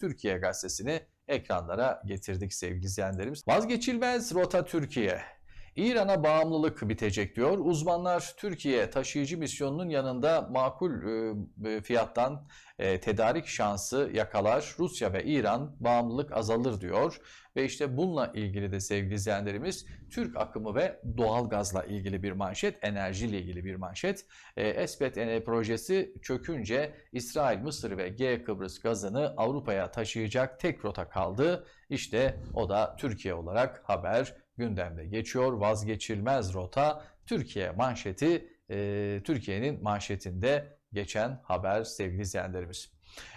Türkiye gazetesini ekranlara getirdik sevgili izleyenlerimiz. Vazgeçilmez rota Türkiye. İran'a bağımlılık bitecek diyor. Uzmanlar Türkiye taşıyıcı misyonunun yanında makul e, fiyattan e, tedarik şansı yakalar. Rusya ve İran bağımlılık azalır diyor. Ve işte bununla ilgili de sevgili izleyenlerimiz Türk akımı ve doğalgazla ilgili bir manşet, enerjiyle ilgili bir manşet. E, Esbet projesi çökünce İsrail, Mısır ve G Kıbrıs gazını Avrupa'ya taşıyacak tek rota kaldı. İşte o da Türkiye olarak haber gündemde geçiyor. Vazgeçilmez rota Türkiye manşeti e, Türkiye'nin manşetinde geçen haber sevgili izleyenlerimiz.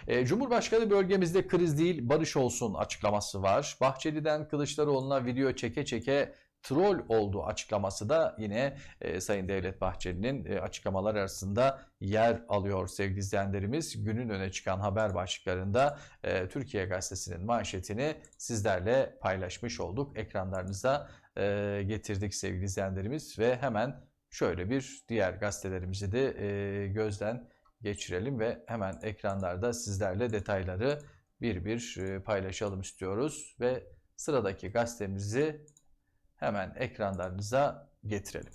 E, Cumhurbaşkanı bölgemizde kriz değil barış olsun açıklaması var. Bahçeli'den Kılıçdaroğlu'na video çeke çeke troll olduğu açıklaması da yine e, Sayın Devlet Bahçeli'nin e, açıklamalar arasında yer alıyor sevgili izleyenlerimiz. Günün öne çıkan haber başlıklarında e, Türkiye Gazetesi'nin manşetini sizlerle paylaşmış olduk. Ekranlarınıza e, getirdik sevgili izleyenlerimiz ve hemen şöyle bir diğer gazetelerimizi de e, gözden geçirelim ve hemen ekranlarda sizlerle detayları bir bir e, paylaşalım istiyoruz ve sıradaki gazetemizi hemen ekranlarınıza getirelim.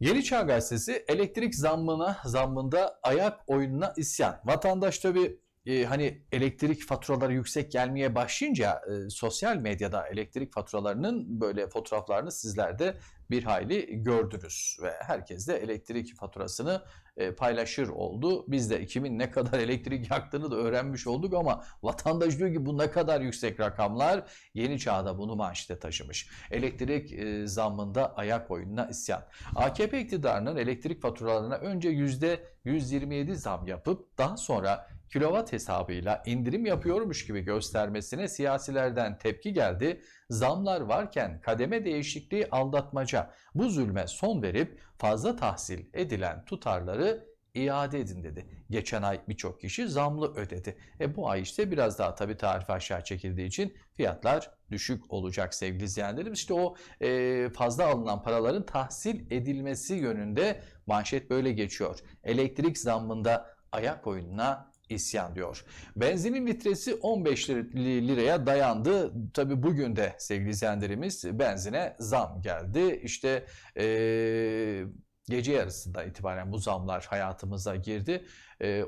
Yeni Çağ Gazetesi elektrik zammına zammında ayak oyununa isyan. Vatandaş tabi e, hani elektrik faturaları yüksek gelmeye başlayınca e, sosyal medyada elektrik faturalarının böyle fotoğraflarını sizler de bir hayli gördünüz ve herkes de elektrik faturasını e, paylaşır oldu. Biz de kimin ne kadar elektrik yaktığını da öğrenmiş olduk ama vatandaş diyor ki bu ne kadar yüksek rakamlar yeni çağda bunu manşete taşımış. Elektrik e, zammında ayak oyununa isyan. AKP iktidarının elektrik faturalarına önce %127 zam yapıp daha sonra kilowatt hesabıyla indirim yapıyormuş gibi göstermesine siyasilerden tepki geldi. Zamlar varken kademe değişikliği aldatmaca. Bu zulme son verip fazla tahsil edilen tutarları iade edin dedi. Geçen ay birçok kişi zamlı ödedi. E bu ay işte biraz daha tabii tarife aşağı çekildiği için fiyatlar düşük olacak sevgili izleyenlerim. İşte o e, fazla alınan paraların tahsil edilmesi yönünde manşet böyle geçiyor. Elektrik zammında ayak oyununa isyan diyor. Benzinin litresi 15 liraya dayandı. Tabi bugün de sevgili izleyenlerimiz benzine zam geldi. İşte ee, gece yarısında itibaren bu zamlar hayatımıza girdi.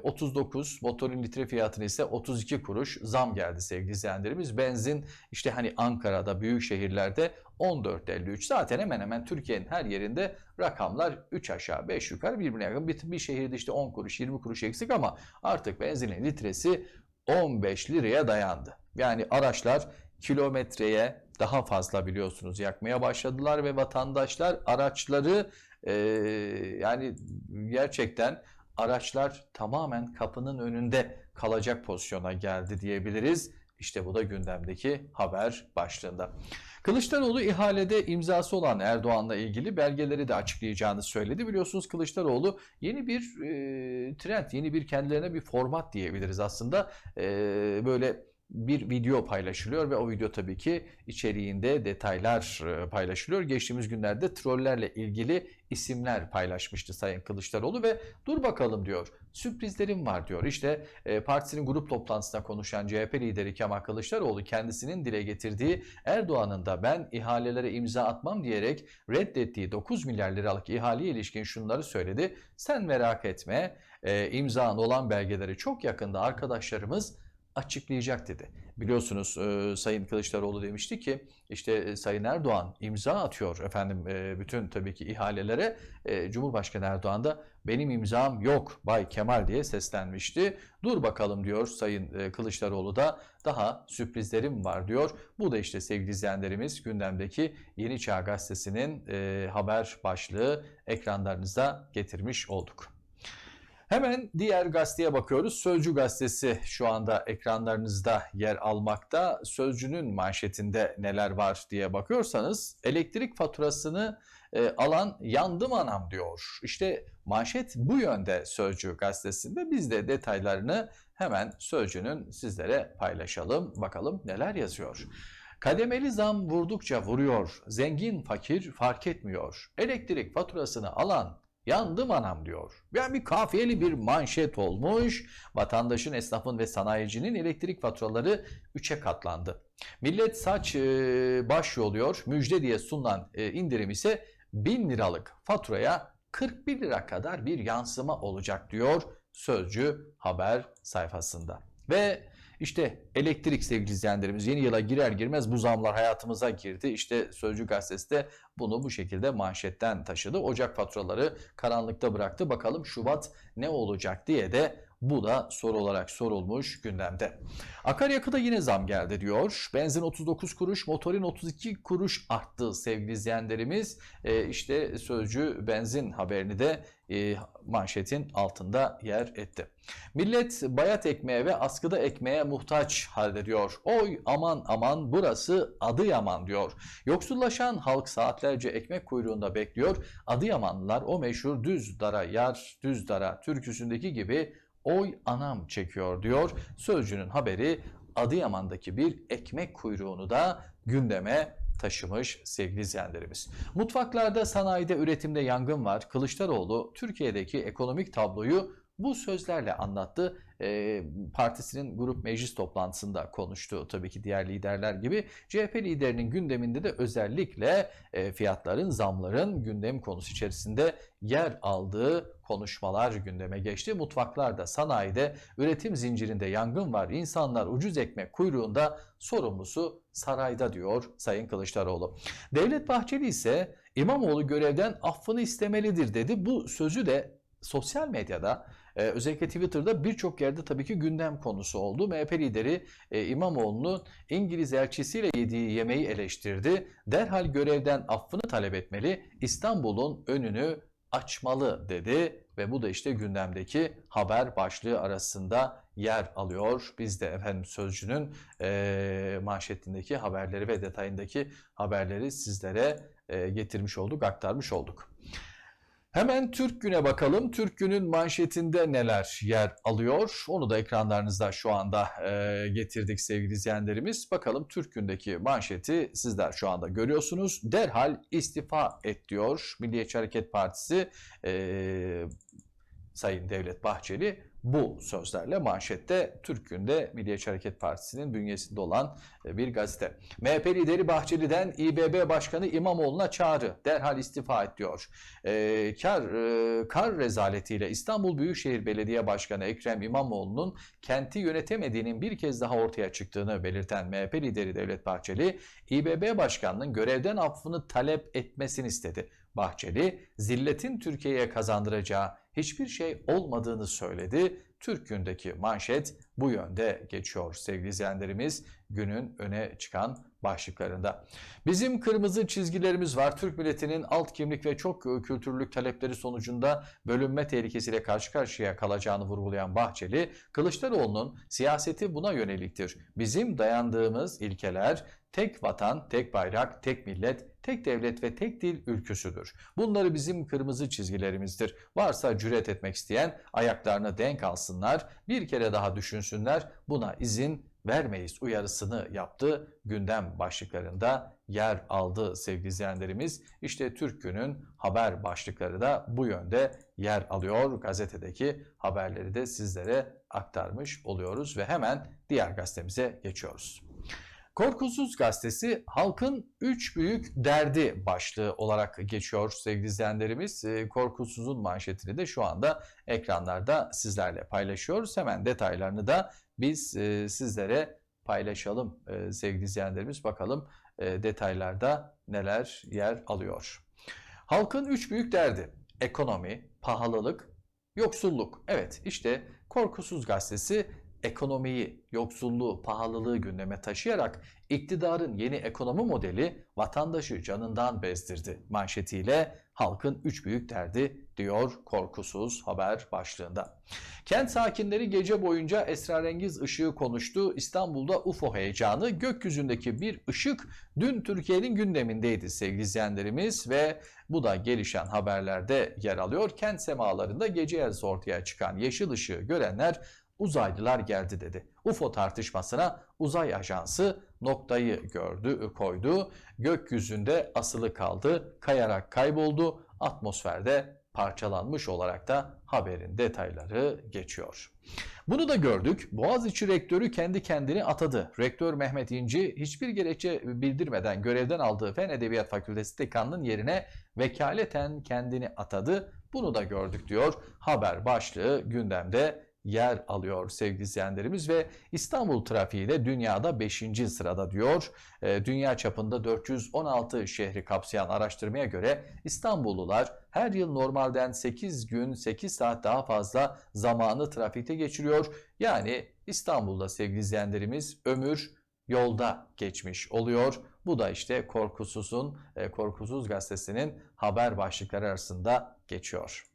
39 motorun litre fiyatına ise 32 kuruş zam geldi sevgili izleyenlerimiz. Benzin işte hani Ankara'da büyük şehirlerde 14.53 zaten hemen hemen Türkiye'nin her yerinde rakamlar 3 aşağı 5 yukarı birbirine yakın. Bir, bir şehirde işte 10 kuruş 20 kuruş eksik ama artık benzinin litresi 15 liraya dayandı. Yani araçlar kilometreye daha fazla biliyorsunuz yakmaya başladılar ve vatandaşlar araçları e, yani gerçekten araçlar tamamen kapının önünde kalacak pozisyona geldi diyebiliriz. İşte bu da gündemdeki haber başlığında. Kılıçdaroğlu ihalede imzası olan Erdoğan'la ilgili belgeleri de açıklayacağını söyledi. Biliyorsunuz Kılıçdaroğlu yeni bir e, trend, yeni bir kendilerine bir format diyebiliriz aslında. E, böyle bir video paylaşılıyor ve o video tabii ki içeriğinde detaylar e, paylaşılıyor. Geçtiğimiz günlerde trollerle ilgili isimler paylaşmıştı Sayın Kılıçdaroğlu ve dur bakalım diyor. Sürprizlerim var diyor. İşte e, partisinin grup toplantısında konuşan CHP lideri Kemal Kılıçdaroğlu kendisinin dile getirdiği Erdoğan'ın da ben ihalelere imza atmam diyerek reddettiği 9 milyar liralık ihaleye ilişkin şunları söyledi. Sen merak etme e, imzan olan belgeleri çok yakında arkadaşlarımız açıklayacak dedi. Biliyorsunuz e, Sayın Kılıçdaroğlu demişti ki işte e, Sayın Erdoğan imza atıyor efendim e, bütün tabii ki ihalelere. E, Cumhurbaşkanı Erdoğan da benim imzam yok Bay Kemal diye seslenmişti. Dur bakalım diyor Sayın e, Kılıçdaroğlu da daha sürprizlerim var diyor. Bu da işte sevgili izleyenlerimiz gündemdeki Yeni Çağ Gazetesi'nin e, haber başlığı ekranlarınıza getirmiş olduk. Hemen diğer gazeteye bakıyoruz. Sözcü gazetesi şu anda ekranlarınızda yer almakta. Sözcünün manşetinde neler var diye bakıyorsanız elektrik faturasını e, alan yandım anam diyor. İşte manşet bu yönde Sözcü gazetesinde. Biz de detaylarını hemen Sözcü'nün sizlere paylaşalım. Bakalım neler yazıyor. Kademeli zam vurdukça vuruyor. Zengin fakir fark etmiyor. Elektrik faturasını alan yandım anam diyor. Yani bir kafiyeli bir manşet olmuş. Vatandaşın, esnafın ve sanayicinin elektrik faturaları 3'e katlandı. Millet saç e, baş yoluyor. Müjde diye sunulan e, indirim ise 1000 liralık faturaya 41 lira kadar bir yansıma olacak diyor Sözcü haber sayfasında. Ve işte elektrik sevgili izleyenlerimiz yeni yıla girer girmez bu zamlar hayatımıza girdi. İşte Sözcü gazetesi de bunu bu şekilde manşetten taşıdı. Ocak faturaları karanlıkta bıraktı. Bakalım Şubat ne olacak diye de bu da soru olarak sorulmuş gündemde. Akaryakıda yine zam geldi diyor. Benzin 39 kuruş, motorin 32 kuruş arttı sevgili izleyenlerimiz. Ee, işte Sözcü benzin haberini de e, manşetin altında yer etti. Millet bayat ekmeğe ve askıda ekmeğe muhtaç halde diyor. Oy aman aman burası Adıyaman diyor. Yoksullaşan halk saatlerce ekmek kuyruğunda bekliyor. Adıyamanlılar o meşhur düz dara yar düz dara türküsündeki gibi oy anam çekiyor diyor. Sözcünün haberi Adıyaman'daki bir ekmek kuyruğunu da gündeme taşımış sevgili izleyenlerimiz. Mutfaklarda, sanayide, üretimde yangın var. Kılıçdaroğlu Türkiye'deki ekonomik tabloyu bu sözlerle anlattı. E, partisinin grup meclis toplantısında konuştu tabii ki diğer liderler gibi. CHP liderinin gündeminde de özellikle e, fiyatların, zamların gündem konusu içerisinde yer aldığı konuşmalar gündeme geçti. Mutfaklarda, sanayide, üretim zincirinde yangın var. İnsanlar ucuz ekmek kuyruğunda sorumlusu sarayda diyor Sayın Kılıçdaroğlu. Devlet Bahçeli ise İmamoğlu görevden affını istemelidir dedi. Bu sözü de sosyal medyada ee, özellikle Twitter'da birçok yerde tabii ki gündem konusu oldu. MHP lideri e, İmamoğlu'nun İngiliz elçisiyle yediği yemeği eleştirdi. Derhal görevden affını talep etmeli, İstanbul'un önünü açmalı dedi ve bu da işte gündemdeki haber başlığı arasında yer alıyor. Biz de efendim Sözcü'nün e, manşetindeki haberleri ve detayındaki haberleri sizlere e, getirmiş olduk, aktarmış olduk. Hemen Türk Gün'e bakalım. Türk Gün'ün manşetinde neler yer alıyor? Onu da ekranlarınızda şu anda e, getirdik sevgili izleyenlerimiz. Bakalım Türk Gün'deki manşeti sizler şu anda görüyorsunuz. Derhal istifa et diyor Milliyetçi Hareket Partisi e, Sayın Devlet Bahçeli bu sözlerle manşette Türk Gün'de Milliyetçi Hareket Partisi'nin bünyesinde olan e, bir gazete. MHP lideri Bahçeli'den İBB Başkanı İmamoğlu'na çağrı. Derhal istifa et diyor. E, kar, e, kar rezaletiyle İstanbul Büyükşehir Belediye Başkanı Ekrem İmamoğlu'nun kenti yönetemediğinin bir kez daha ortaya çıktığını belirten MHP lideri Devlet Bahçeli, İBB Başkanı'nın görevden affını talep etmesini istedi. Bahçeli, zilletin Türkiye'ye kazandıracağı hiçbir şey olmadığını söyledi. Türk Gün'deki manşet bu yönde geçiyor sevgili izleyenlerimiz günün öne çıkan başlıklarında. Bizim kırmızı çizgilerimiz var. Türk milletinin alt kimlik ve çok kültürlülük talepleri sonucunda bölünme tehlikesiyle karşı karşıya kalacağını vurgulayan Bahçeli, Kılıçdaroğlu'nun siyaseti buna yöneliktir. Bizim dayandığımız ilkeler tek vatan, tek bayrak, tek millet, tek devlet ve tek dil ülküsüdür. Bunları bizim kırmızı çizgilerimizdir. Varsa cüret etmek isteyen ayaklarını denk alsınlar, bir kere daha düşünsünler, buna izin vermeyiz uyarısını yaptı. Gündem başlıklarında yer aldı sevgili izleyenlerimiz. İşte Türk Gün'ün haber başlıkları da bu yönde yer alıyor. Gazetedeki haberleri de sizlere aktarmış oluyoruz ve hemen diğer gazetemize geçiyoruz. Korkusuz gazetesi halkın üç büyük derdi başlığı olarak geçiyor sevgili izleyenlerimiz. Ee, Korkusuz'un manşetini de şu anda ekranlarda sizlerle paylaşıyoruz. Hemen detaylarını da biz e, sizlere paylaşalım e, sevgili izleyenlerimiz. Bakalım e, detaylarda neler yer alıyor. Halkın üç büyük derdi ekonomi, pahalılık, yoksulluk. Evet işte Korkusuz gazetesi ekonomiyi, yoksulluğu, pahalılığı gündeme taşıyarak iktidarın yeni ekonomi modeli vatandaşı canından bezdirdi manşetiyle halkın üç büyük derdi diyor korkusuz haber başlığında. Kent sakinleri gece boyunca esrarengiz ışığı konuştu. İstanbul'da UFO heyecanı gökyüzündeki bir ışık dün Türkiye'nin gündemindeydi sevgili izleyenlerimiz ve bu da gelişen haberlerde yer alıyor. Kent semalarında gece yarısı ortaya çıkan yeşil ışığı görenler uzaylılar geldi dedi. UFO tartışmasına uzay ajansı noktayı gördü, koydu. Gökyüzünde asılı kaldı, kayarak kayboldu, atmosferde parçalanmış olarak da haberin detayları geçiyor. Bunu da gördük. Boğaziçi rektörü kendi kendini atadı. Rektör Mehmet İnci hiçbir gerekçe bildirmeden görevden aldığı Fen Edebiyat Fakültesi dekanının yerine vekaleten kendini atadı. Bunu da gördük diyor. Haber başlığı gündemde yer alıyor sevgili izleyenlerimiz ve İstanbul trafiği de dünyada 5. sırada diyor. E, dünya çapında 416 şehri kapsayan araştırmaya göre İstanbullular her yıl normalden 8 gün 8 saat daha fazla zamanı trafikte geçiriyor. Yani İstanbul'da sevgili izleyenlerimiz ömür yolda geçmiş oluyor. Bu da işte Korkusuz'un, e, Korkusuz gazetesinin haber başlıkları arasında geçiyor.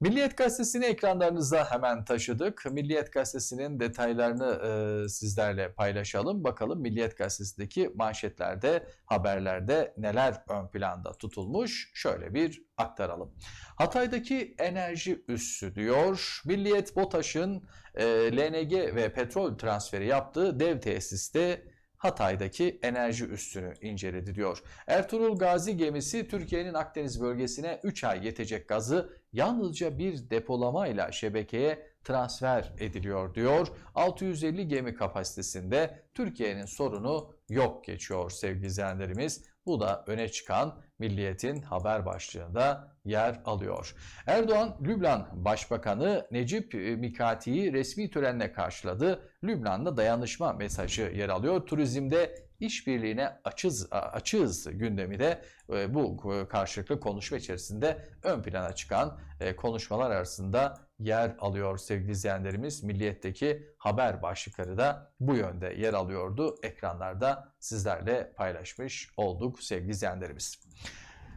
Milliyet Gazetesi'ni ekranlarınıza hemen taşıdık. Milliyet Gazetesi'nin detaylarını e, sizlerle paylaşalım. Bakalım Milliyet Gazetesi'ndeki manşetlerde, haberlerde neler ön planda tutulmuş? Şöyle bir aktaralım. Hatay'daki enerji üssü diyor. Milliyet BOTAŞ'ın e, LNG ve petrol transferi yaptığı dev tesiste Hatay'daki enerji üssünü inceledi diyor. Ertuğrul Gazi gemisi Türkiye'nin Akdeniz bölgesine 3 ay yetecek gazı yalnızca bir depolamayla şebekeye transfer ediliyor diyor. 650 gemi kapasitesinde Türkiye'nin sorunu yok geçiyor sevgili izleyenlerimiz. Bu da öne çıkan Milliyet'in haber başlığında yer alıyor. Erdoğan, Lübnan Başbakanı Necip Mikati'yi resmi törenle karşıladı. Lübnan'da dayanışma mesajı yer alıyor. Turizmde işbirliğine açız, açığız gündemi de e, bu karşılıklı konuşma içerisinde ön plana çıkan e, konuşmalar arasında yer alıyor sevgili izleyenlerimiz. Milliyet'teki haber başlıkları da bu yönde yer alıyordu. Ekranlarda sizlerle paylaşmış olduk sevgili izleyenlerimiz.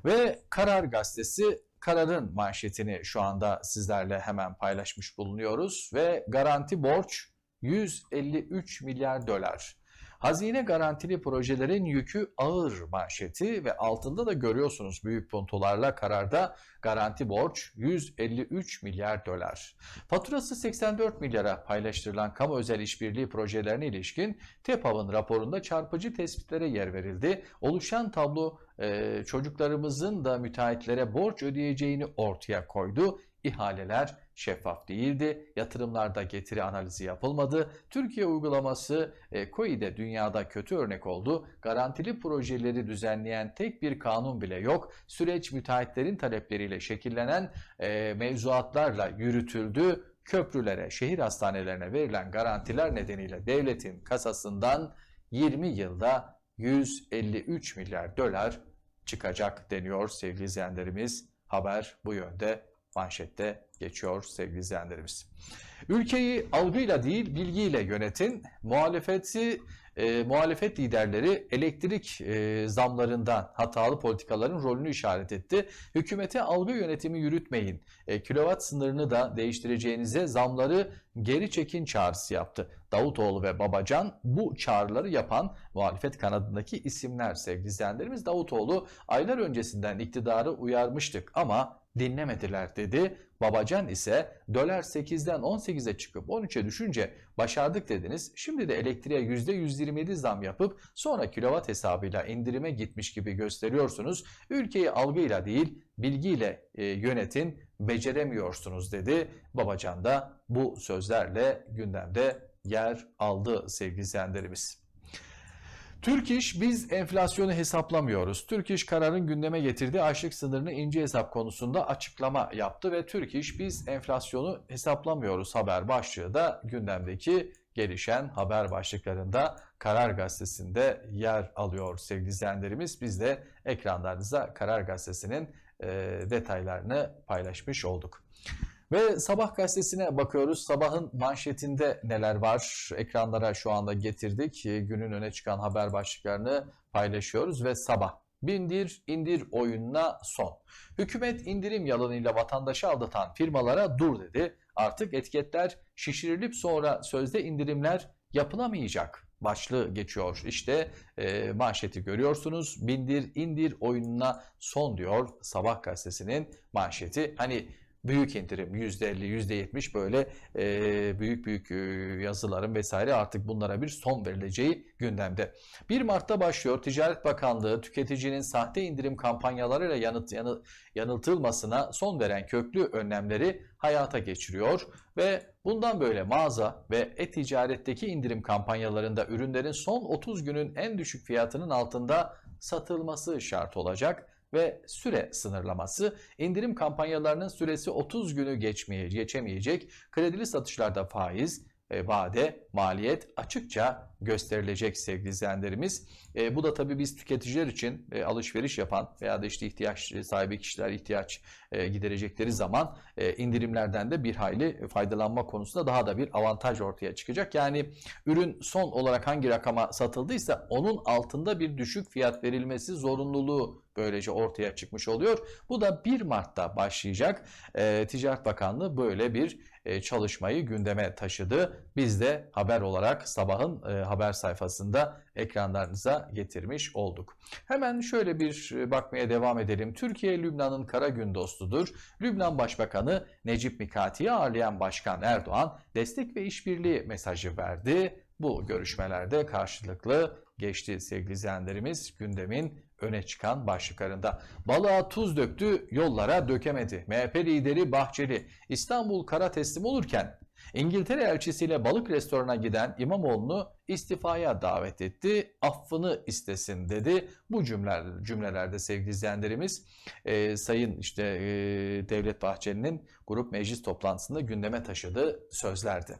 Ve Karar Gazetesi Karar'ın manşetini şu anda sizlerle hemen paylaşmış bulunuyoruz ve garanti borç 153 milyar dolar. Hazine garantili projelerin yükü ağır manşeti ve altında da görüyorsunuz büyük puntolarla kararda garanti borç 153 milyar dolar. Faturası 84 milyara paylaştırılan kamu özel işbirliği projelerine ilişkin TEPAV'ın raporunda çarpıcı tespitlere yer verildi. Oluşan tablo e, çocuklarımızın da müteahhitlere borç ödeyeceğini ortaya koydu. İhaleler şeffaf değildi. Yatırımlarda getiri analizi yapılmadı. Türkiye uygulaması e, COİ'de dünyada kötü örnek oldu. Garantili projeleri düzenleyen tek bir kanun bile yok. Süreç müteahhitlerin talepleriyle şekillenen e, mevzuatlarla yürütüldü. Köprülere, şehir hastanelerine verilen garantiler nedeniyle devletin kasasından 20 yılda 153 milyar dolar çıkacak deniyor sevgili izleyenlerimiz. Haber bu yönde manşette geçiyor sevgili izleyenlerimiz. Ülkeyi algıyla değil bilgiyle yönetin. Muhalefeti e, muhalefet liderleri elektrik e, zamlarından hatalı politikaların rolünü işaret etti. Hükümete algı yönetimi yürütmeyin. E, kilowatt sınırını da değiştireceğinize zamları geri çekin çağrısı yaptı. Davutoğlu ve Babacan bu çağrıları yapan muhalefet kanadındaki isimler sevgili izleyenlerimiz. Davutoğlu aylar öncesinden iktidarı uyarmıştık ama dinlemediler dedi. Babacan ise dolar 8'den 18'e çıkıp 13'e düşünce başardık dediniz. Şimdi de elektriğe %127 zam yapıp sonra kilowatt hesabıyla indirime gitmiş gibi gösteriyorsunuz. Ülkeyi algıyla değil bilgiyle e, yönetin beceremiyorsunuz dedi. Babacan da bu sözlerle gündemde yer aldı sevgili izleyenlerimiz. Türk İş biz enflasyonu hesaplamıyoruz. Türk İş kararın gündeme getirdiği açlık sınırını ince hesap konusunda açıklama yaptı ve Türk İş biz enflasyonu hesaplamıyoruz haber başlığı da gündemdeki gelişen haber başlıklarında Karar Gazetesi'nde yer alıyor sevgili izleyenlerimiz. Biz de ekranlarınıza Karar Gazetesi'nin detaylarını paylaşmış olduk. Ve Sabah gazetesine bakıyoruz. Sabahın manşetinde neler var? Ekranlara şu anda getirdik. Ee, günün öne çıkan haber başlıklarını paylaşıyoruz ve Sabah Bindir, indir oyununa son. Hükümet indirim yalanıyla vatandaşı aldatan firmalara dur dedi. Artık etiketler şişirilip sonra sözde indirimler yapılamayacak başlığı geçiyor. İşte e, manşeti görüyorsunuz. Bindir, indir oyununa son diyor Sabah gazetesinin manşeti. Hani büyük indirim %50, %70 böyle e, büyük büyük e, yazıların vesaire artık bunlara bir son verileceği gündemde. 1 Mart'ta başlıyor Ticaret Bakanlığı tüketicinin sahte indirim kampanyalarıyla yanıt, yanı, yanıltılmasına son veren köklü önlemleri hayata geçiriyor ve bundan böyle mağaza ve e-ticaretteki indirim kampanyalarında ürünlerin son 30 günün en düşük fiyatının altında satılması şart olacak ve süre sınırlaması, indirim kampanyalarının süresi 30 günü geçmeye, geçemeyecek, kredili satışlarda faiz, vade, maliyet açıkça gösterilecek sevgili izleyenlerimiz. E, bu da tabii biz tüketiciler için e, alışveriş yapan veya da işte ihtiyaç sahibi kişiler ihtiyaç e, giderecekleri zaman e, indirimlerden de bir hayli faydalanma konusunda daha da bir avantaj ortaya çıkacak. Yani ürün son olarak hangi rakama satıldıysa onun altında bir düşük fiyat verilmesi zorunluluğu böylece ortaya çıkmış oluyor. Bu da 1 Mart'ta başlayacak. E, Ticaret Bakanlığı böyle bir e, çalışmayı gündeme taşıdı. Biz de haber olarak sabahın e, haber sayfasında ekranlarınıza getirmiş olduk. Hemen şöyle bir e, bakmaya devam edelim. Türkiye Lübnan'ın kara gün dostudur. Lübnan Başbakanı Necip Mikati'yi ağırlayan Başkan Erdoğan destek ve işbirliği mesajı verdi. Bu görüşmelerde karşılıklı geçti sevgili izleyenlerimiz gündemin öne çıkan başlıklarında. Balığa tuz döktü, yollara dökemedi. MHP lideri Bahçeli İstanbul kara teslim olurken İngiltere elçisiyle balık restorana giden İmamoğlu'nu istifaya davet etti. Affını istesin dedi. Bu cümleler, cümlelerde sevgili izleyenlerimiz e, Sayın işte e, Devlet Bahçeli'nin grup meclis toplantısında gündeme taşıdığı sözlerdi.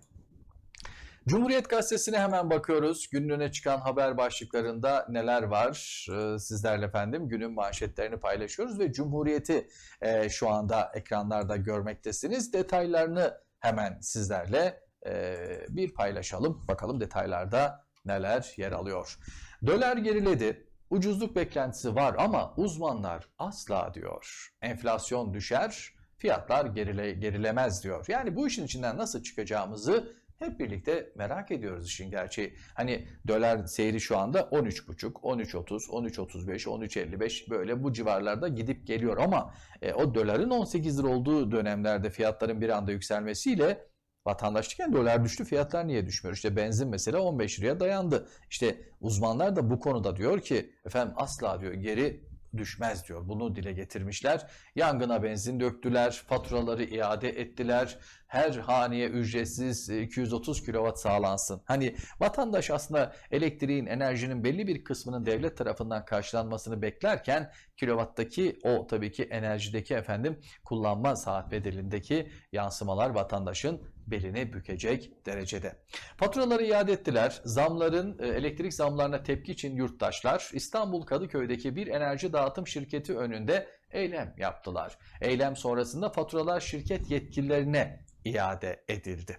Cumhuriyet Gazetesi'ne hemen bakıyoruz. Günün çıkan haber başlıklarında neler var ee, sizlerle efendim. Günün manşetlerini paylaşıyoruz ve Cumhuriyet'i e, şu anda ekranlarda görmektesiniz. Detaylarını hemen sizlerle e, bir paylaşalım. Bakalım detaylarda neler yer alıyor. Dolar geriledi. Ucuzluk beklentisi var ama uzmanlar asla diyor. Enflasyon düşer, fiyatlar gerile, gerilemez diyor. Yani bu işin içinden nasıl çıkacağımızı hep birlikte merak ediyoruz işin gerçeği. Hani dolar seyri şu anda 13.5, 13.30, 13.35, 13.55 böyle bu civarlarda gidip geliyor ama e, o doların 18 lira olduğu dönemlerde fiyatların bir anda yükselmesiyle vatandaşlıkken dolar düştü fiyatlar niye düşmüyor? İşte benzin mesela 15 liraya dayandı. İşte uzmanlar da bu konuda diyor ki efendim asla diyor geri düşmez diyor. Bunu dile getirmişler. Yangına benzin döktüler, faturaları iade ettiler. Her haneye ücretsiz 230 kW sağlansın. Hani vatandaş aslında elektriğin, enerjinin belli bir kısmının devlet tarafından karşılanmasını beklerken kilovattaki o tabii ki enerjideki efendim kullanma saat bedelindeki yansımalar vatandaşın belini bükecek derecede. Faturaları iade ettiler. Zamların, e, elektrik zamlarına tepki için yurttaşlar İstanbul Kadıköy'deki bir enerji dağıtım şirketi önünde eylem yaptılar. Eylem sonrasında faturalar şirket yetkililerine iade edildi.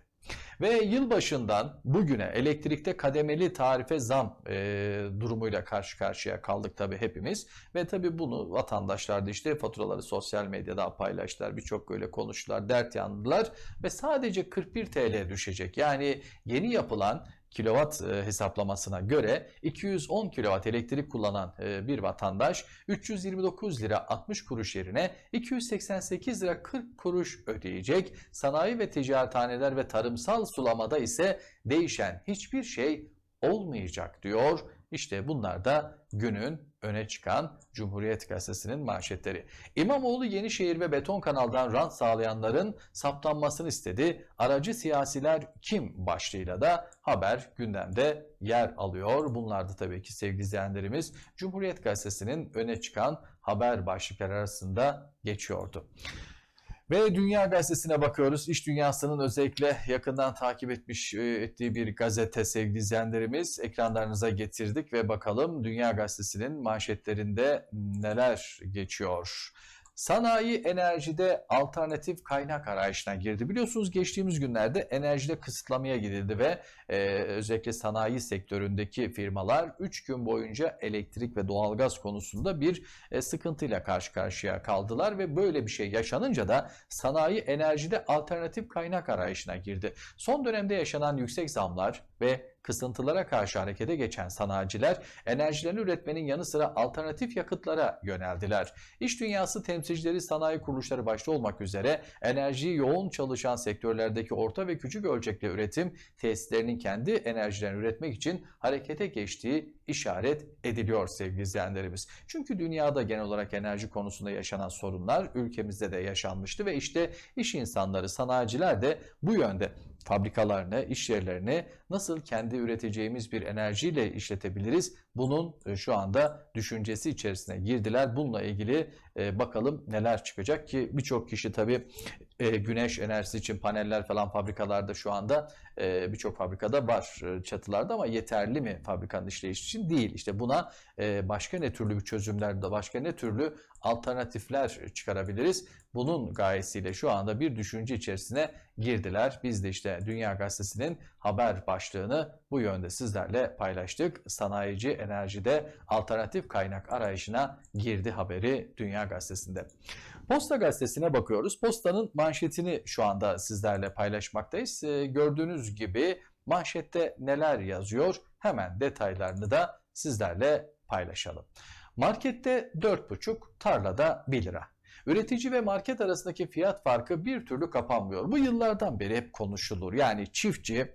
Ve yılbaşından bugüne elektrikte kademeli tarife zam e, durumuyla karşı karşıya kaldık tabii hepimiz. Ve tabii bunu vatandaşlar da işte faturaları sosyal medyada paylaştılar. Birçok böyle konuştular, dert yandılar. Ve sadece 41 TL düşecek. Yani yeni yapılan kilowatt e, hesaplamasına göre 210 kilowatt elektrik kullanan e, bir vatandaş 329 lira 60 kuruş yerine 288 lira 40 kuruş ödeyecek. Sanayi ve ticarethaneler ve tarımsal sulamada ise değişen hiçbir şey olmayacak diyor. İşte bunlar da günün öne çıkan Cumhuriyet Gazetesi'nin manşetleri. İmamoğlu Yenişehir ve Beton Kanal'dan rant sağlayanların saptanmasını istedi. Aracı siyasiler kim başlığıyla da haber gündemde yer alıyor. Bunlar da tabii ki sevgili izleyenlerimiz Cumhuriyet Gazetesi'nin öne çıkan haber başlıkları arasında geçiyordu. Ve Dünya Gazetesi'ne bakıyoruz. İş dünyasının özellikle yakından takip etmiş e, ettiği bir gazete sevgili izleyenlerimiz. Ekranlarınıza getirdik ve bakalım Dünya Gazetesi'nin manşetlerinde neler geçiyor. Sanayi enerjide alternatif kaynak arayışına girdi. Biliyorsunuz geçtiğimiz günlerde enerjide kısıtlamaya gidildi ve e, özellikle sanayi sektöründeki firmalar 3 gün boyunca elektrik ve doğalgaz konusunda bir e, sıkıntıyla karşı karşıya kaldılar ve böyle bir şey yaşanınca da sanayi enerjide alternatif kaynak arayışına girdi. Son dönemde yaşanan yüksek zamlar ve kısıntılara karşı harekete geçen sanayiciler enerjilerini üretmenin yanı sıra alternatif yakıtlara yöneldiler. İş dünyası temsilcileri sanayi kuruluşları başta olmak üzere enerjiyi yoğun çalışan sektörlerdeki orta ve küçük ölçekli üretim tesislerinin kendi enerjilerini üretmek için harekete geçtiği işaret ediliyor sevgili izleyenlerimiz. Çünkü dünyada genel olarak enerji konusunda yaşanan sorunlar ülkemizde de yaşanmıştı ve işte iş insanları, sanayiciler de bu yönde fabrikalarını, iş yerlerini nasıl kendi üreteceğimiz bir enerjiyle işletebiliriz? Bunun e, şu anda düşüncesi içerisine girdiler. Bununla ilgili e, bakalım neler çıkacak ki birçok kişi tabii e, güneş enerjisi için paneller falan fabrikalarda şu anda e, birçok fabrikada var e, çatılarda ama yeterli mi fabrikanın işleyişi için değil. İşte buna e, başka ne türlü bir çözümler de başka ne türlü alternatifler çıkarabiliriz. Bunun gayesiyle şu anda bir düşünce içerisine girdiler. Biz de işte Dünya Gazetesi'nin haber başlığını bu yönde sizlerle paylaştık. Sanayici enerjide alternatif kaynak arayışına girdi haberi Dünya Gazetesi'nde. Posta Gazetesi'ne bakıyoruz. Posta'nın manşetini şu anda sizlerle paylaşmaktayız. Ee, gördüğünüz gibi manşette neler yazıyor hemen detaylarını da sizlerle paylaşalım. Markette 4,5, tarlada 1 lira. Üretici ve market arasındaki fiyat farkı bir türlü kapanmıyor. Bu yıllardan beri hep konuşulur. Yani çiftçi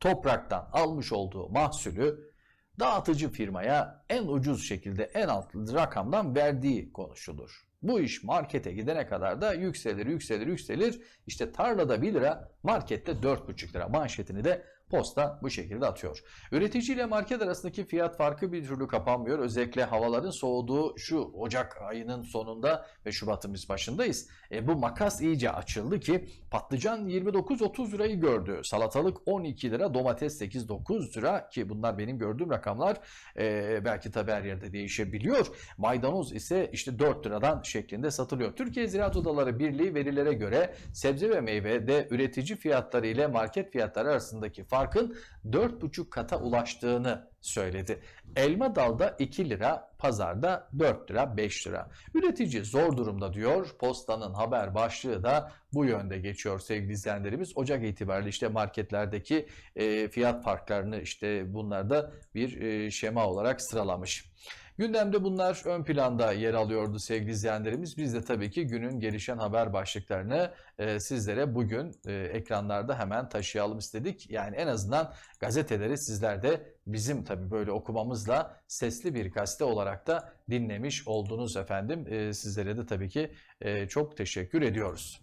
topraktan almış olduğu mahsulü dağıtıcı firmaya en ucuz şekilde en alt rakamdan verdiği konuşulur. Bu iş markete gidene kadar da yükselir, yükselir, yükselir. İşte tarlada 1 lira, markette 4,5 lira manşetini de posta bu şekilde atıyor. Üretici ile market arasındaki fiyat farkı bir türlü kapanmıyor. Özellikle havaların soğuduğu şu Ocak ayının sonunda ve Şubat'ın biz başındayız. E, bu makas iyice açıldı ki patlıcan 29-30 lirayı gördü. Salatalık 12 lira, domates 8-9 lira ki bunlar benim gördüğüm rakamlar. E, belki tabi her yerde değişebiliyor. Maydanoz ise işte 4 liradan şeklinde satılıyor. Türkiye Ziraat Odaları Birliği verilere göre sebze ve meyvede üretici fiyatları ile market fiyatları arasındaki farkın 4,5 kata ulaştığını söyledi. Elma dalda 2 lira, pazarda 4 lira, 5 lira. Üretici zor durumda diyor. Postanın haber başlığı da bu yönde geçiyor sevgili izleyenlerimiz. Ocak itibariyle işte marketlerdeki e, fiyat farklarını işte bunlarda bir e, şema olarak sıralamış. Gündemde bunlar ön planda yer alıyordu sevgili izleyenlerimiz. Biz de tabii ki günün gelişen haber başlıklarını e, sizlere bugün e, ekranlarda hemen taşıyalım istedik. Yani en azından gazeteleri sizler de bizim tabii böyle okumamızla sesli bir gazete olarak da dinlemiş oldunuz efendim. E, sizlere de tabii ki e, çok teşekkür ediyoruz.